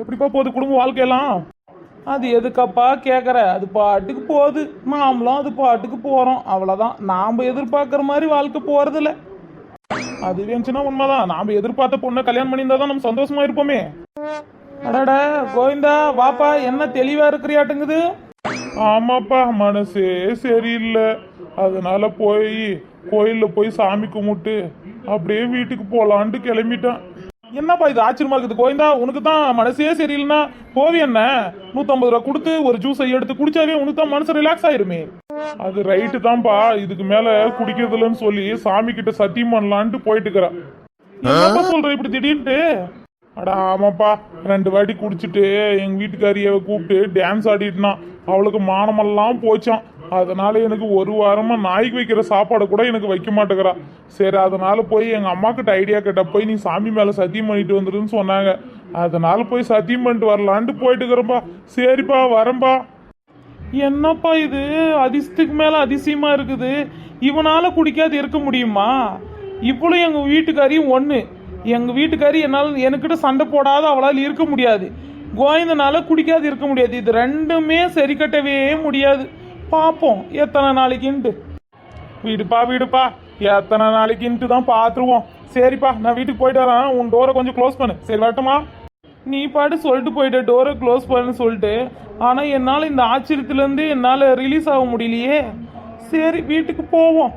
எப்படிப்பா போகுது குடும்ப வாழ்க்கையெல்லாம்? அது எதுக்கப்பா கேட்குற அது பாட்டுக்கு போகுது. நாமளும் அது பாட்டுக்கு போகிறோம் அவ்வளோதான் நாம் எதிர்பார்க்குற மாதிரி வாழ்க்கை போகிறதில்ல அது இருந்துச்சுன்னா உண்மைதான். நாம் எதிர்பார்த்த பொண்ணை கல்யாணம் பண்ணியிருந்தா தான் நம்ம சந்தோஷமா இருப்போமே. அடடா கோவிந்தா வாப்பா என்ன தெளிவா இருக்கிறியாட்டுங்குது? ஆமாப்பா மனசே சரியில்லை. அதனால போய் கோயில்ல போய் சாமி கும்பிட்டு அப்படியே வீட்டுக்கு போகலான்ட்டு கிளம்பிட்டேன். என்னப்பா இது ஆச்சரியமா இருக்குது? கோவிந்தா உனக்கு தான் மனசே சரியில்லைன்னா போவி என்ன? நூத்தம்பது ரூபா கொடுத்து ஒரு ஜூஸை எடுத்து குடிச்சாவே உனக்கு தான் மனசு ரிலாக்ஸ் ஆயிருமே. அது ரைட்டு தான்ப்பா. இதுக்கு மேல குடிக்கிறதுலன்னு சொல்லி சாமி கிட்ட சத்தியம் பண்ணலான்ட்டு போயிட்டு இருக்கிறேன் என்னப்பா சொல்ற இப்படி திடீர்னுட்டு? அடா ஆமாப்பா. ரெண்டு வாட்டி குடிச்சிட்டு எங்க வீட்டுக்காரியை கூப்பிட்டு டான்ஸ் ஆடிட்டுனா அவளுக்கு மானமெல்லாம் போச்சான் அதனால எனக்கு ஒரு வாரமா நாய்க்கு வைக்கிற சாப்பாடு கூட எனக்கு வைக்க மாட்டேங்கிறா. சரி அதனால போய் எங்க அம்மா கிட்ட ஐடியா கிட்ட போய் நீ சாமி மேல சத்தியம் பண்ணிட்டு வந்துருன்னு சொன்னாங்க. அதனால போய் சத்தியம் பண்ணிட்டு வரலான்ட்டு போயிட்டு இருக்கிறப்பா சரிப்பா வரம்பா என்னப்பா இது? அதிசயத்துக்கு மேல அதிசயமா இருக்குது. இவனால குடிக்காது இருக்க முடியுமா? இவ்வளவு எங்க வீட்டுக்காரியும் ஒண்ணு. எங்க வீட்டுக்காரி என்னால் எனக்கிட்ட சண்டை போடாத அவளால் இருக்க முடியாது. கோயந்தனால குடிக்காது இருக்க முடியாது. இது ரெண்டுமே சரி கட்டவே முடியாது. பார்ப்போம் எத்தனை நாளைக்குன்ட்டு வீடுப்பா வீடுப்பா. எத்தனை நாளைக்குன்ட்டு தான் பார்த்துருவோம் சரிப்பா நான் வீட்டுக்கு போயிட்டு வரேன். உன் டோரை கொஞ்சம் க்ளோஸ் பண்ணு. சரி வரட்டுமா? நீ பாட்டு சொல்லிட்டு போயிட்ட டோரை க்ளோஸ் பண்ணு சொல்லிட்டு ஆனால் என்னால் இந்த ஆச்சரியத்துலேருந்து என்னால் ரிலீஸ் ஆக முடியலையே. சரி வீட்டுக்கு போவோம்.